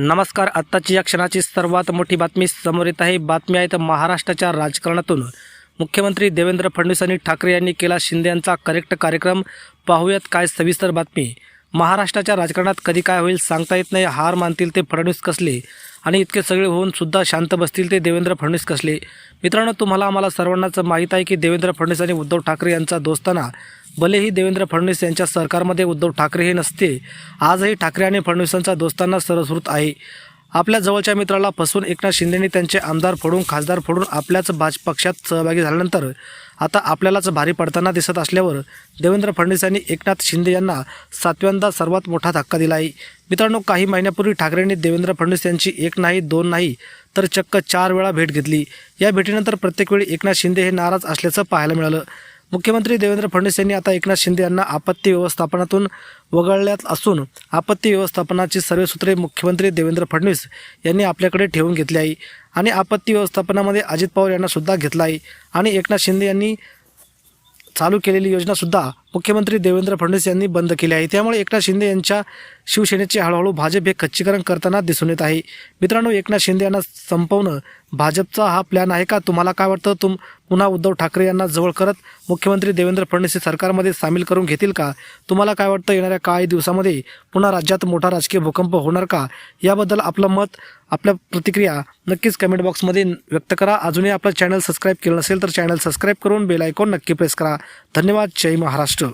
नमस्कार आत्ताची या क्षणाची सर्वात मोठी बातमी समोर येत आहे. बातमी आहे तर महाराष्ट्राच्या राजकारणातून. मुख्यमंत्री देवेंद्र फडणवीस आणि ठाकरे यांनी केला शिंदे यांचा करेक्ट कार्यक्रम. पाहूयात काय सविस्तर बातमी. महाराष्ट्राच्या राजकारणात कधी काय होईल सांगता येत नाही. हार मानतील ते फडणवीस कसले? आणि इतके सगळे होऊन सुद्धा शांत बसतील ते देवेंद्र फडणवीस कसले? मित्रांनो तुम्हाला आम्हाला सर्वांनाच माहीत आहे की देवेंद्र फडणवीस आणि उद्धव ठाकरे यांचा दोस्ताना भलेही देवेंद्र फडणवीस यांच्या सरकारमध्ये उद्धव ठाकरे हे नसते आजही ठाकरे आणि फडणवीसांचा दोस्तांना सरस्वृत आहे. आपल्या जवळच्या मित्राला फसवून एकनाथ शिंदेनी त्यांचे आमदार फोडून खासदार फोडून आपल्याच भाज पक्षात सहभागी झाल्यानंतर आता आपल्यालाच भारी पडताना दिसत असल्यावर देवेंद्र फडणवीस यांनी एकनाथ शिंदे यांना सातव्यांदा सर्वात मोठा धक्का दिला आहे. मित्रांनो काही महिन्यापूर्वी ठाकरेंनी देवेंद्र फडणवीस यांची एक नाही दोन नाही तर चक्क चार वेळा भेट घेतली. या भेटीनंतर प्रत्येक वेळी एकनाथ शिंदे हे नाराज असल्याचं पाहायला मिळालं. मुख्यमंत्री देवेंद्र फडणवीस यांनी आता एकनाथ शिंदे यांना आपत्ती व्यवस्थापनातून वगळल्यात असून आपत्ती व्यवस्थापनाची सर्व सूत्रे मुख्यमंत्री देवेंद्र फडणवीस यांनी आपल्याकडे ठेवून घेतली आहे आणि आपत्ती व्यवस्थापनामध्ये अजित पवार यांनासुद्धा घेतला आहे. आणि एकनाथ शिंदे यांनी चालू केलेली योजनासुद्धा मुख्यमंत्री देवेंद्र फडणवीस यांनी बंद केले आहे. त्यामुळे एकनाथ शिंदे यांच्या शिवसेनेचे हळूहळू भाजप हे खच्चीकरण करताना दिसून येत आहे. मित्रांनो एकनाथ शिंदे यांना संपवणं भाजपचा हा प्लॅन आहे का? तुम्हाला काय वाटतं? तुम पुन्हा उद्धव ठाकरे यांना जवळ करत मुख्यमंत्री देवेंद्र फडणवीस हे सरकारमध्ये सामील करून घेतील का? तुम्हाला काय वाटतं? येणाऱ्या काही दिवसामध्ये पुन्हा राज्यात मोठा राजकीय भूकंप होणार का? याबद्दल आपलं मत आपल्या प्रतिक्रिया नक्कीच कमेंट बॉक्समध्ये व्यक्त करा. अजूनही आपलं चॅनल सबस्क्राईब केलं नसेल तर चॅनल सबस्क्राईब करून बेल आयकॉन नक्की प्रेस करा. धन्यवाद. जय महाराष्ट्र.